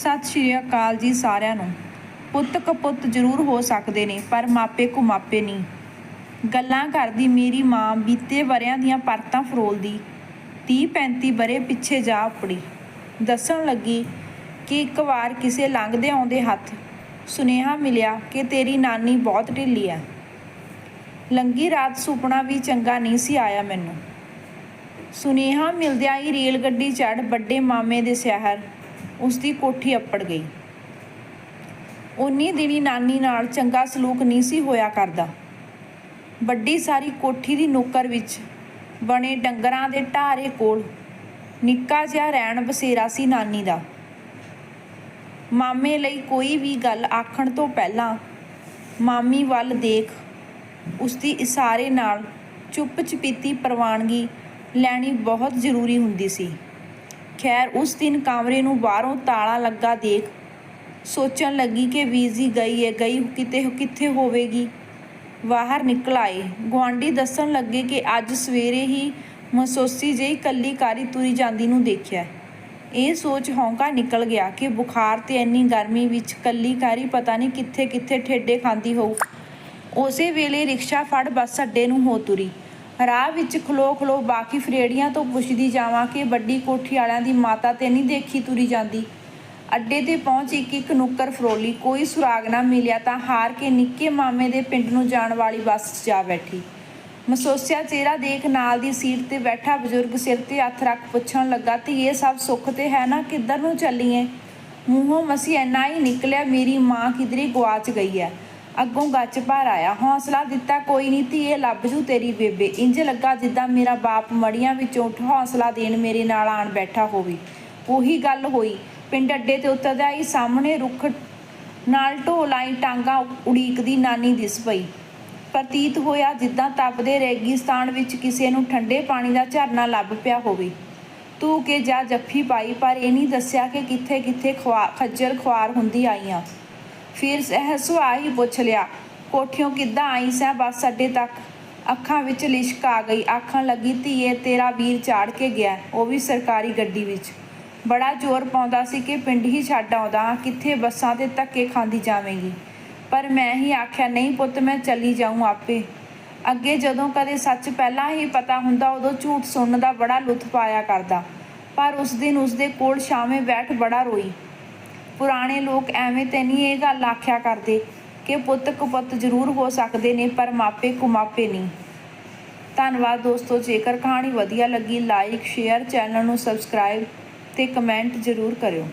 ਸਤਿ ਸ਼੍ਰੀ ਅਕਾਲ ਜੀ ਸਾਰਿਆਂ ਨੂੰ। ਪੁੱਤ ਕਪੁੱਤ ਜ਼ਰੂਰ ਹੋ ਸਕਦੇ ਨੇ, ਪਰ ਮਾਪੇ ਕੋ ਮਾਪੇ ਨਹੀਂ। ਗੱਲਾਂ ਕਰਦੀ ਮੇਰੀ ਮਾਂ ਬੀਤੇ ਵਰਿਆਂ ਦੀਆਂ ਪਰਤਾਂ ਫਰੋਲਦੀ। 30 35 ਬਰੇ ਪਿੱਛੇ ਜਾ ਉਪੜੀ। ਦੱਸਣ ਲੱਗੀ ਕਿ ਇੱਕ ਵਾਰ ਕਿਸੇ ਲੰਘਦੇ ਆਉਂਦੇ ਹੱਥ ਸੁਨੇਹਾ ਮਿਲਿਆ ਕਿ ਤੇਰੀ ਨਾਨੀ ਬਹੁਤ ਢਿੱਲੀ ਹੈ ਲੰਗੀ ਰਾਤ ਸੁਪਨਾ ਵੀ ਚੰਗਾ ਨਹੀਂ ਸੀ ਆਇਆ ਮੈਨੂੰ। ਸੁਨੇਹਾ ਮਿਲਦਿਆਂ ਹੀ ਰੇਲ ਗੱਡੀ ਚੜ੍ਹ ਵੱਡੇ ਮਾਮੇ ਦੇ ਸ਼ਹਿਰ ਉਸ ਦੀ ਕੋਠੀ ਅੱਪੜ ਗਈ। ਉਨੀ ਦਿਨੀ ਨਾਨੀ ਨਾਲ ਚੰਗਾ ਸਲੂਕ ਨਹੀਂ ਸੀ ਹੋਇਆ ਕਰਦਾ। ਵੱਡੀ ਸਾਰੀ ਕੋਠੀ ਦੀ ਨੁੱਕਰ ਵਿੱਚ ਬਣੇ ਡੰਗਰਾਂ ਦੇ ਢਾਰੇ ਕੋਲ ਨਿੱਕਾ ਜਿਹਾ ਰਹਿਣ ਬਸੇਰਾ ਸੀ ਨਾਨੀ ਦਾ। ਮਾਮੇ ਲਈ ਕੋਈ ਵੀ ਗੱਲ ਆਖਣ ਤੋਂ ਪਹਿਲਾਂ ਮਾਮੀ ਵੱਲ ਦੇਖ ਉਸ ਦੀ ਇਸ਼ਾਰੇ ਨਾਲ ਚੁੱਪ ਚਪੀਤੀ ਪ੍ਰਵਾਨਗੀ ਲੈਣੀ ਬਹੁਤ ਜ਼ਰੂਰੀ ਹੁੰਦੀ ਸੀ। ਖੈਰ, ਉਸ ਦਿਨ ਕਮਰੇ ਨੂੰ ਬਾਹਰੋਂ ਤਾਲਾ ਲੱਗਾ ਦੇਖ। ਸੋਚਣ ਲੱਗੀ ਕਿ ਵੀਜ਼ੀ ਗਈ ਹੈ ਗਈ ਕਿਤੇ, ਕਿੱਥੇ ਹੋਵੇਗੀ। ਬਾਹਰ ਨਿਕਲ ਆਏ। ਗੁਆਂਢੀ ਦੱਸਣ ਲੱਗੇ ਕਿ ਅੱਜ ਸਵੇਰੇ ਹੀ ਮਸੋਸੀ ਜਿਹੀ ਕੱਲੀ ਕਾਰੀ ਤੁਰੀ ਜਾਂਦੀ ਨੂੰ ਦੇਖਿਆ। ਇਹ ਸੋਚ ਹੌਂਕਾ ਨਿਕਲ ਗਿਆ ਕਿ ਬੁਖਾਰ ਤੇ ਇੰਨੀ ਗਰਮੀ ਵਿੱਚ ਕੱਲੀ ਕਾਰੀ ਪਤਾ ਨਹੀਂ ਕਿੱਥੇ ਕਿੱਥੇ ਠੇਡੇ ਖਾਂਦੀ ਹੋਊ। ਉਸੇ ਵੇਲੇ ਰਿਕਸ਼ਾ ਫੜ ਬੱਸ ਅੱਡੇ ਨੂੰ ਹੋ ਤੁਰੀ। ਰਾਹ ਵਿੱਚ ਖਲੋ ਖਲੋ ਬਾਕੀ ਫਰੇੜੀਆਂ ਤੋਂ ਪੁੱਛਦੀ ਜਾਵਾਂ ਕਿ ਵੱਡੀ ਕੋਠੀ ਵਾਲਿਆਂ ਦੀ ਮਾਤਾ ਤੇ ਨਹੀਂ ਦੇਖੀ ਤੁਰੀ ਜਾਂਦੀ। ਅੱਡੇ ਤੇ ਪਹੁੰਚ ਇੱਕ ਇੱਕ ਨੁੱਕਰ ਫਰੋਲੀ। ਕੋਈ ਸੁਰਾਗ ਨਾ ਮਿਲਿਆ ਤਾਂ ਹਾਰ ਕੇ ਨਿੱਕੇ ਮਾਮੇ ਦੇ ਪਿੰਡ ਨੂੰ ਜਾਣ ਵਾਲੀ ਬੱਸ 'ਚ ਜਾ ਬੈਠੀ। ਮਸੋਸਿਆ ਚਿਹਰਾ ਦੇਖ ਨਾਲ ਦੀ ਸੀਟ ਤੇ ਬੈਠਾ ਬਜ਼ੁਰਗ ਸਿਰ ਤੇ ਹੱਥ ਰੱਖ ਪੁੱਛਣ ਲੱਗਾ ਤੇ ਇਹ ਸਭ ਸੁੱਖ ਤੇ ਹੈ ਨਾ? ਕਿੱਧਰ ਨੂੰ ਚੱਲੀਏ? ਮੂੰਹੋਂ ਮਸੀ ਇੰਨਾ ਹੀ ਨਿਕਲਿਆ, ਮੇਰੀ ਮਾਂ ਕਿਧਰੇ ਗਵਾਚ ਗਈ ਹੈ। ਅੱਗੋਂ ਗੱਚ ਭਰ ਆਇਆ, ਹੌਸਲਾ ਦਿੱਤਾ, ਕੋਈ ਨਹੀਂ ਧੀਏ, ਲੱਭ ਜੂ ਤੇਰੀ ਬੇਬੇ। ਇੰਜ ਲੱਗਾ ਜਿੱਦਾਂ ਮੇਰਾ ਬਾਪ ਮੜੀਆਂ ਵਿੱਚੋਂ ਉੱਠ ਹੌਸਲਾ ਦੇਣ ਮੇਰੇ ਨਾਲ ਆਣ ਬੈਠਾ ਹੋਵੇ। ਉਹੀ ਗੱਲ ਹੋਈ। ਪਿੰਡ ਅੱਡੇ ਤੇ ਉਤਰਦਾ ਹੀ ਸਾਹਮਣੇ ਰੁੱਖ ਨਾਲ ਢੋਲਾਈ ਟਾਂਗਾ ਉਡੀਕਦੀ ਨਾਨੀ ਦਿਸ ਪਈ। ਪ੍ਰਤੀਤ ਹੋਇਆ ਜਿੱਦਾਂ ਤਪਦੇ ਰੇਗਿਸਤਾਨ ਵਿੱਚ ਕਿਸੇ ਨੂੰ ਠੰਡੇ ਪਾਣੀ ਦਾ ਝਰਨਾ ਲੱਭ ਪਿਆ ਹੋਵੇ। ਤੂੰ ਕੇ ਜਾ ਜੱਫੀ ਪਾਈ, ਪਰ ਇਹ ਨਹੀਂ ਦੱਸਿਆ ਕਿ ਕਿੱਥੇ ਕਿੱਥੇ ਖਵਾ, ਖੱਜਲ ਖੁਆਰ ਹੁੰਦੀ ਆਈਆਂ। ਫਿਰ ਸਹਿ ਸੁਆ ਹੀ ਪੁੱਛ ਲਿਆ ਕੋਠਿਓਂ ਕਿੱਦਾਂ ਆਈ ਸੈਂ ਬੱਸ ਅੱਡੇ ਤੱਕ? ਅੱਖਾਂ ਵਿੱਚ ਲਿਸ਼ਕ ਆ ਗਈ ਆਖਣ ਲੱਗੀ ਧੀਏ ਤੇਰਾ ਵੀਰ ਚਾੜ ਕੇ ਗਿਆ ਉਹ ਵੀ ਸਰਕਾਰੀ ਗੱਡੀ ਵਿੱਚ। ਬੜਾ ਜ਼ੋਰ ਪਾਉਂਦਾ ਸੀ ਕਿ ਪਿੰਡ ਹੀ ਛੱਡ ਆਉਂਦਾ ਹਾਂ, ਕਿੱਥੇ ਬੱਸਾਂ ਤੇ ਧੱਕੇ ਖਾਂਦੀ ਜਾਵੇਂਗੀ। ਪਰ ਮੈਂ ਹੀ ਆਖਿਆ ਨਹੀਂ ਪੁੱਤ ਮੈਂ ਚਲੀ ਜਾਊਂ ਆਪੇ। ਅੱਗੇ ਜਦੋਂ ਕਦੇ ਸੱਚ ਪਹਿਲਾਂ ਹੀ ਪਤਾ ਹੁੰਦਾ ਉਦੋਂ ਝੂਠ ਸੁਣਨ ਦਾ ਬੜਾ ਲੁਤਫ ਆਇਆ ਕਰਦਾ। ਪਰ ਉਸ ਦਿਨ ਉਸ ਦੇ ਕੋਲ ਸ਼ਾਮੇ ਬੈਠ ਬੜਾ ਰੋਈ। ਪੁਰਾਣੇ ਲੋਕ ਐਵੇਂ ਤੇ ਨਹੀਂ ਇਹ ਗੱਲ ਆਖਿਆ ਕਰਦੇ ਕਿ ਪੁੱਤ ਕੁਪੁੱਤ ਜ਼ਰੂਰ ਹੋ ਸਕਦੇ ਨੇ, ਪਰ ਮਾਪੇ ਕੁਮਾਪੇ ਨਹੀਂ। ਧੰਨਵਾਦ ਦੋਸਤੋ, ਜੇਕਰ ਕਹਾਣੀ ਵਧੀਆ ਲੱਗੀ ਲਾਈਕ ਸ਼ੇਅਰ ਚੈਨਲ ਨੂੰ ਸਬਸਕ੍ਰਾਈਬ ਤੇ ਕਮੈਂਟ ਜ਼ਰੂਰ ਕਰਿਓ।